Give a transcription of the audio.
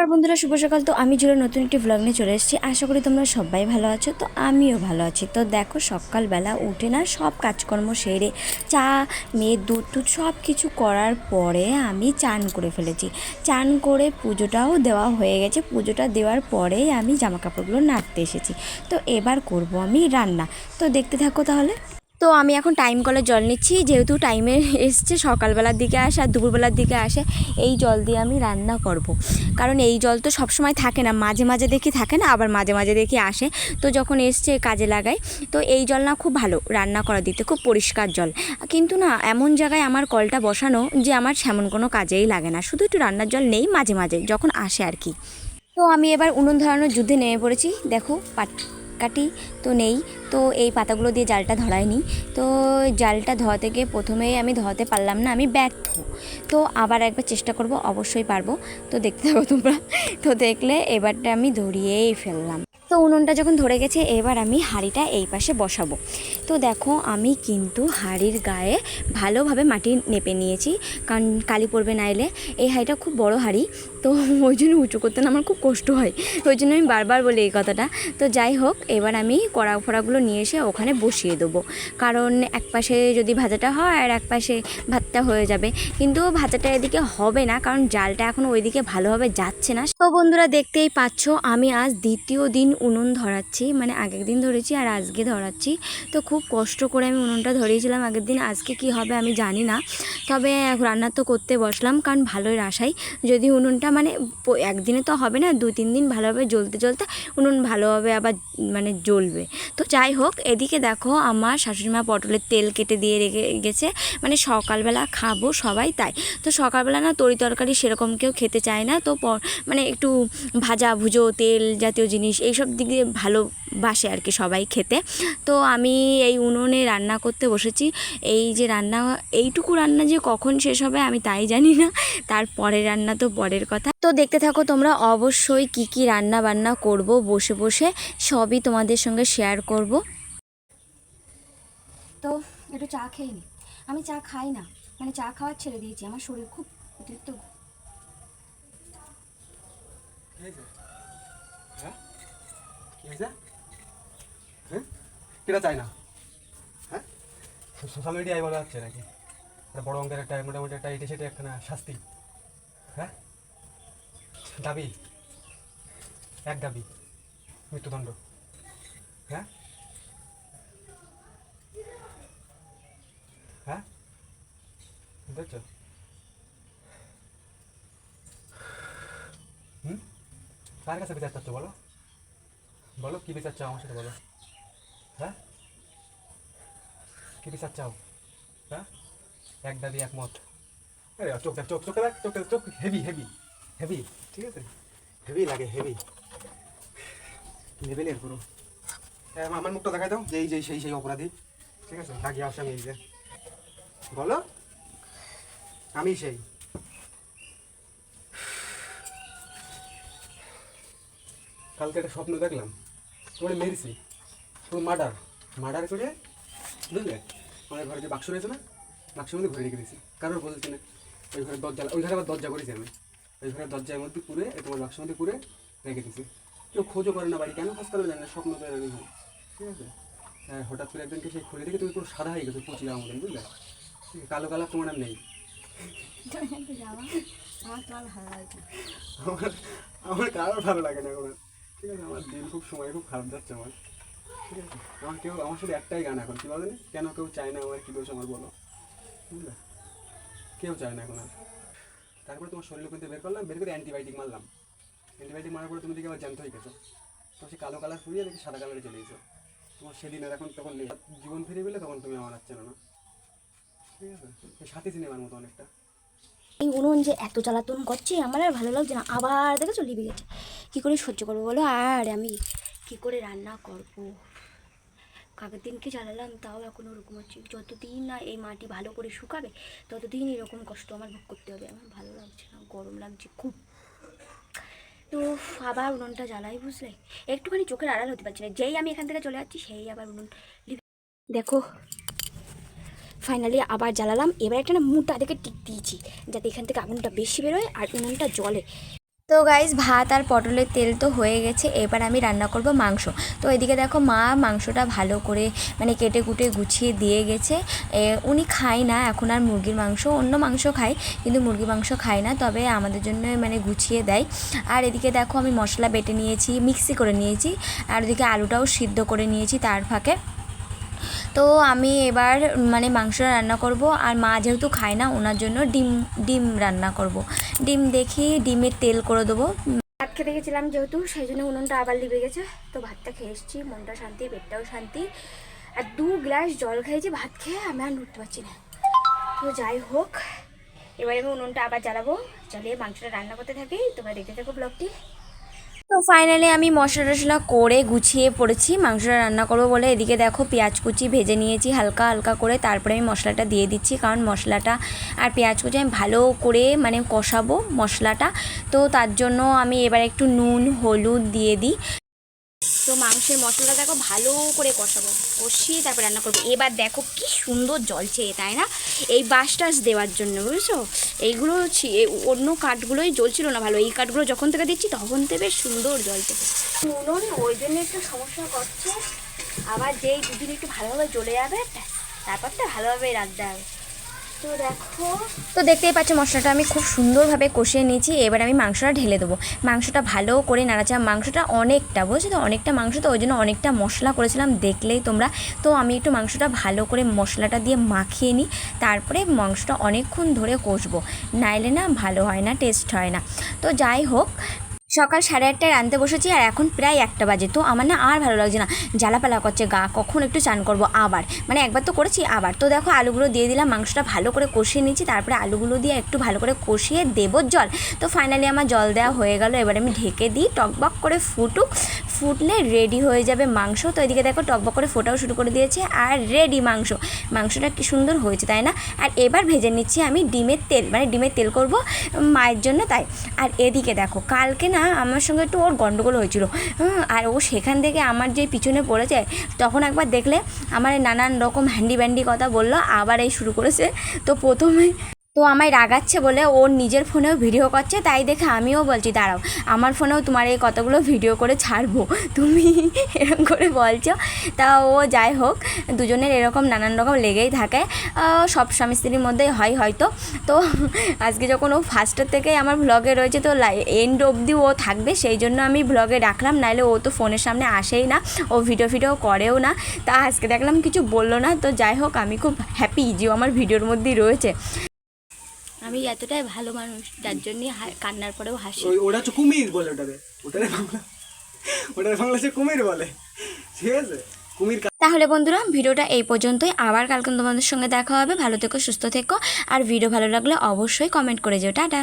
নমস্কার বন্ধুরা, শুভ সকাল। তো আমি জুড়ে নতুন একটি ভ্লগ নিয়ে চলে এসেছি। আশা করি তোমরা সবাই ভালো আছো। তো আমিও ভালো আছি। তো দেখো, সকালবেলা উঠে না সব কাজকর্ম সেরে চা মেয়ের দুধ টুধ সব কিছু করার পরে আমি চান করে ফেলেছি। চান করে পুজোটাও দেওয়া হয়ে গেছে। পুজোটা দেওয়ার পরেই আমি জামা কাপড়গুলো নাড়তে এসেছি। তো এবার করব আমি রান্না। তো দেখতে থাকো তাহলে। তো আমি এখন টাইম কলের জল নিচ্ছি, যেহেতু টাইমে এসছে, সকালবেলার দিকে আসে আর দুপুরবেলার দিকে আসে, এই জল দিয়ে আমি রান্না করব। কারণ এই জল তো সবসময় থাকে না, মাঝে মাঝে দেখি থাকে না, আবার মাঝে মাঝে দেখি আসে। তো যখন এসছে কাজে লাগাই, তো এই জল না খুব ভালো রান্না করা দিতে, খুব পরিষ্কার জল। কিন্তু না, এমন জায়গায় আমার কলটা বসানো যে আমার সেমন কোনো কাজেই লাগে না, শুধু একটু রান্নার জল নেই মাঝে মাঝে, যখন আসে আর কি। তো আমি এবার উনুন ধরানোর যুদ্ধে নেমে পড়েছি, দেখো, পাট কাটি তো নেই। তো এই পাতাগুলো দিয়ে জালটা ধরায়নি। তো জালটা ধোয়াতে গিয়ে প্রথমেই আমি ধোয়াতে পারলাম না, আমি ব্যর্থ। তো আবার একবার চেষ্টা করব, অবশ্যই পারব। তো দেখতে থাকো তোমরা। তো দেখলে এবারটা আমি ধরিয়েই ফেললাম। তো উনুনটা যখন ধরে গেছে, এবার আমি হাঁড়িটা এই পাশে বসাবো। তো দেখো, আমি কিন্তু হাঁড়ির গায়ে ভালোভাবে মাটি নেপে নিয়েছি। কারণ কালি পড়বে না এলে। এই হাঁড়িটা খুব বড় হাঁড়ি। তো ওই জন্য উঁচু করতে না আমার খুব কষ্ট হয়। ওই জন্য আমি বারবার বলি এই কথাটা। তো যাই হোক, এবার আমি কড়া ফড়াগুলো নিয়ে এসে ওখানে বসিয়ে দেবো। কারণ এক পাশে যদি ভাজাটা হয় আর এক পাশে ভাতটা হয়ে যাবে। কিন্তু ভাজাটা এদিকে হবে না, কারণ জালটা এখন ওইদিকে ভালোভাবে যাচ্ছে না। তো বন্ধুরা দেখতেই পাচ্ছ, আমি আজ দ্বিতীয় দিন উনুন ধরাচ্ছি। মানে আগের দিন ধরেছি আর আজকে ধরাচ্ছি। তো খুব কষ্ট করে আমি উনুনটা ধরিয়েছিলাম আগের দিন। আজকে কি হবে আমি জানি না। তবে রান্না তো করতে বসলাম, কারণ ভালোই আশাই যদি উনুনটা মানে একদিনে তো হবে না দু তিন দিন ভালোভাবে জ্বলতে জ্বলতে উনুন ভালোভাবে আবার মানে জ্বলবে। তো যাই হোক, এদিকে দেখো আমার শাশুড়িমা পটলের তেল কেটে দিয়ে রেখে গেছে মানে সকালবেলা খাব সবাই তাই। তো সকালবেলা না তরি তরকারি সেরকম কেউ খেতে চায় না, তো মানে একটু ভাজা ভুজো, তেল জাতীয় জিনিস এইসব দিক ভালোবাসে আর কি সবাই খেতে। তো আমি এই উনুনে রান্না করতে বসেছি, এই যে রান্না, এইটুকু রান্না যে কখন শেষ হবে আমি তাই জানি না তারপরে রান্না তো পরের কথা। তো দেখতে থাকো তোমরা, অবশ্যই কি কি রান্না বান্না করব, বসে বসে সবই তোমাদের সঙ্গে শেয়ার করব। তো একটু চা খেয়ে নি। আমি চা খাই না মানে চা খাওয়ার ছেড়ে দিয়েছি, আমার শরীর খুব অতিরিক্ত হ্যাঁ? সোশ্যাল মিডিয়ায় বলা হচ্ছে নাকি? বড় অঙ্কের একটা, মোটামুটি একটা, এটে সেটে একখানা শাস্তি। হ্যাঁ? দাবি? এক দাবি, মৃত্যুদণ্ড। হ্যাঁ? হ্যাঁ? বুঝতে হুম? কার কাছে বিচার চাচ্ছ বলো? বলো, কি বিচার চাও আমার সাথে বলো। হ্যাঁ? কি বিচার চাও? হ্যাঁ? এক দাবি, একমত। চোখ দেখ, চোখ, চোখে দেখ, চোখ চোখ হেভি হেভি হেভি ঠিক আছে? হেভি লাগে হেভি লেভেলের পুরো। হ্যাঁ আমার মুখটা দেখাই দাও। যেই যেই, সেই সেই অপরাধী। ঠিক আছে? দাগিয়ে আসে আমি এই যে। বলো? আমি সেই। কালকে একটা স্বপ্ন দেখলাম। তোমার মেরেছি। তোমার মার্ডার মার্ডার করে বুঝলে? আমার ঘরে যে বাক্স রয়েছে না, বাক্সের মধ্যে ঘুরে রেখে দিয়েছি। কারোর বলছি না। ওই ঘরে দরজা ওই ঘরে আবার দরজা করেছি আমি। ঘরে দরজার মধ্যে পুরে তোমার বাক্সের মধ্যে পুরে রেখে দিয়েছি। কেউ খোঁজও করে না বাড়ি, কেন খোঁজ করবে জানি না, স্বপ্ন তো এরকম ঠিক আছে? হ্যাঁ হঠাৎ করে একদিনকে সেই খুলে দেখে তুমি পুরো সাদা হয়ে গেছো, পচি যাওয়ার মতন, বুঝলে? কালো কালার তোমার আর নেই। আমার আমার কারোর ভালো লাগে না এখন। ঠিক আছে, আমার দিন খুব সময় খুব খারাপ যাচ্ছে আমার। ঠিক আছে? আমার কেউ, আমার শুধু একটাই গান এখন, কি বলে কেন কেউ চায় না আমার, কী দোষ আমার বলো। বুঝলে? কেউ চায় না এখন আর। তারপরে তোমার শরীর কিন্তু বের করলাম, বের করে অ্যান্টিবায়োটিক মারলাম। অ্যান্টিবায়োটিক মারার পরে তুমি দেখে আবার জ্যান্ত হয়ে গেছো। তো সে কালো কালার ফুরিয়ে দেখি সাদা কালারে চলে গেছো তোমার সেদিন আর এখন তখন নেই। জীবন ফিরে পেলে তখন তুমি আমার আচ্ছা না। ঠিক আছে? সাথী সিনেমার মতো অনেকটা। এই উনুন যে এত জ্বালাতন করছে, আমার আর ভালো লাগছে না। আবার দেখে চলে গেছে কী করে সহ্য করব বলো? আর আমি কি করে রান্না করব? কাকের দিনকে জ্বালালাম, তাও এখন ওরকম হচ্ছে। যতদিন না এই মাটি ভালো করে শুকাবে, ততদিন এরকম কষ্ট আমার ভোগ করতে হবে। আমার ভালো লাগছে না, গরম লাগছে খুব। তো আবার উনুনটা জ্বালাই, বুঝলে? একটুখানি চোখের আড়াল হতে পারছি না। যেই আমি এখান থেকে চলে যাচ্ছি, সেই আবার উনুন দেখো ফাইনালি আবার জ্বালালাম। এবার একটা না মোটা দেখে টিক দিয়েছি, যাতে এখান থেকে আগুনটা বেশি বেরোয় আর উনুনটা জলে তো গাইজ ভাত আর পটলের তেল তো হয়ে গেছে, এবার আমি রান্না করব মাংস। তো এদিকে দেখো মা মাংসটা ভালো করে মানে কেটে কুটে গুছিয়ে দিয়ে গেছে। উনি খায় না, এখন আর মুরগির মাংস, অন্য মাংস খায়, কিন্তু মুরগির মাংস খায় না, তবে আমাদের জন্য মানে গুছিয়ে দেয়। আর এদিকে দেখো আমি মশলা বেটে নিয়েছি, মিক্সি করে নিয়েছি, আর এদিকে আলুটাও সিদ্ধ করে নিয়েছি তার ফাঁকে। তো আমি এবার মানে মাংসটা রান্না করব, আর মা যেহেতু খায় না, ওনার জন্য ডিম ডিম রান্না করব। ডিম দেখি, ডিমের তেল করে দেবো। ভাত খেতে গেছিলাম যেহেতু, সেই জন্য উনুনটা আবার লিবে গেছে। তো ভাতটা খেয়ে এসেছি, মনটা শান্তি, পেটটাও শান্তি। আর দু গ্লাস জল খেয়েছি ভাত খেয়ে, আমি আর উঠতে পারছি না। তো যাই হোক, এবারে আমি উনুনটা আবার জ্বালাবো। জ্বালিয়ে মাংসটা রান্না করতে থাকি। তোমরা দেখতে থাকো ব্লগটি। তো ফাইনালি আমি মশলা টশলা করে গুছিয়ে পড়েছি। মাংসটা রান্না করব বলে এদিকে দেখো পেঁয়াজ কুচি ভেজে নিয়েছি হালকা হালকা করে। তারপরে আমি মশলাটা দিয়ে দিচ্ছি কারণ মশলাটা আর পেঁয়াজ কুচি আমি ভালো করে মানে কষাবো মশলাটা। তো তার জন্য আমি এবার একটু নুন, হলুদ দিয়ে দিই। তো মাংসের মশলাটা দেখো ভালো করে কষাবো, কষিয়ে তারপর রান্না করব। এবার দেখো কি সুন্দর জলছে তাই না? এই বাস টাস দেওয়ার জন্য, বুঝেছ? এইগুলো অন্য কাঠগুলোই জ্বলছিল না ভালো। এই কাঠগুলো যখন থেকে দিচ্ছি, তখন থেকে বেশ সুন্দর উনুন ওই জন্য একটু সমস্যা করছে আবার যেই দুদিন একটু ভালোভাবে জ্বলে যাবে তারপর তো ভালোভাবে রাখতে হবে। তো দেখো। তো দেখতেই পাচ্ছ মশলাটা আমি খুব সুন্দরভাবে কষিয়ে নিয়েছি। এবার আমি মাংসটা ঢেলে দেবো। মাংসটা ভালো করে নাড়াচাড়া মাংসটা অনেকটা, বুঝছ তো? অনেকটা মাংস তো, ওই জন্য অনেকটা মশলা করেছিলাম দেখলেই তোমরা। তো আমি একটু মাংসটা ভালো করে মশলাটা দিয়ে মাখিয়ে নিই। তারপরে মাংসটা অনেকক্ষণ ধরে কষবো। নাইলে না ভালো হয় না, টেস্ট হয় না। তো যাই হোক সকাল সাড়ে আটটায় রাঁধতে বসেছি আর এখন প্রায় একটা বাজে। তো আমার না আর ভালো লাগছে না। জ্বালাপালা করছে, গা, কখন একটু চান করব, আবার। মানে একবার তো করেছি, আবার। তো দেখো আলুগুলো দিয়ে দিলাম, মাংসটা ভালো করে কষিয়ে নিয়েছি, তারপরে আলুগুলো দিয়ে একটু ভালো করে কষিয়ে দেবো জল। তো ফাইনালি আমার জল দেওয়া হয়ে গেল, এবার আমি ঢেকে দিই টকবক করে ফুটুক। ফুটলে রেডি হয়ে যাবে মাংস। তো এদিকে দেখো টকবক করে ফোটাও শুরু করে দিয়েছে আর রেডি মাংস। মাংসটা কি সুন্দর হয়েছে, তাই না? আর এবার ভেজে নিচ্ছি আমি ডিমের তেল মানে ডিমের তেল করব মায়ের জন্য তাই। আর এদিকে দেখো, কালকে না আমার সঙ্গে একটু ওর গন্ডগোল হয়েছিল। আর ও সেখান থেকে আমার যে পিছনে পড়েছে তখন একবার দেখলে আমার নানান রকম হ্যান্ডি ব্যান্ডি কথা বলল, আবার এই শুরু করেছে। তো প্রথমে তো আমায় রাগাচ্ছে বলে ওর নিজের ফোনেও ভিডিও করছে, তাই দেখে আমিও বলছি, দাঁড়াও, আমার ফোনেও তোমার এই কতগুলো ভিডিও করে ছাড়বো? তুমি এরকম করে বলছো। তা ও যাই হোক, দুজনের এরকম নানান রকম লেগেই থাকে। সব স্বামী স্ত্রীর মধ্যেই হয় হয়তো। তো আজকে যখন ও ফার্স্টের থেকেই আমার ব্লগে রয়েছে, তো এন্ড অবধি ও থাকবে, সেই জন্য আমি ব্লগে রাখলাম। নাহলে ও তো ফোনের সামনে আসেই না, ও ভিডিও ভিডিও করেও না। তা আজকে দেখলাম কিছু বলল না, তো যাই হোক, আমি খুব হ্যাপি যে ও আমার ভিডিওর মধ্যেই রয়েছে। আমি এতটাই ভালো মানুষ যার জন্য কান্নার পরেও হাসি। ওটা হচ্ছে কুমির বলে ওটারে ওটারে বাংলা ওটারে বাংলা হচ্ছে কুমির বলে। ঠিক আছে? কুমির তাহলে বন্ধুরা ভিডিওটা এই পর্যন্তই। আবার কালকে তোমাদের সঙ্গে দেখা হবে। ভালো থেকো সুস্থ থেকো। আর ভিডিও ভালো লাগলে অবশ্যই কমেন্ট করে যেও। টাটা!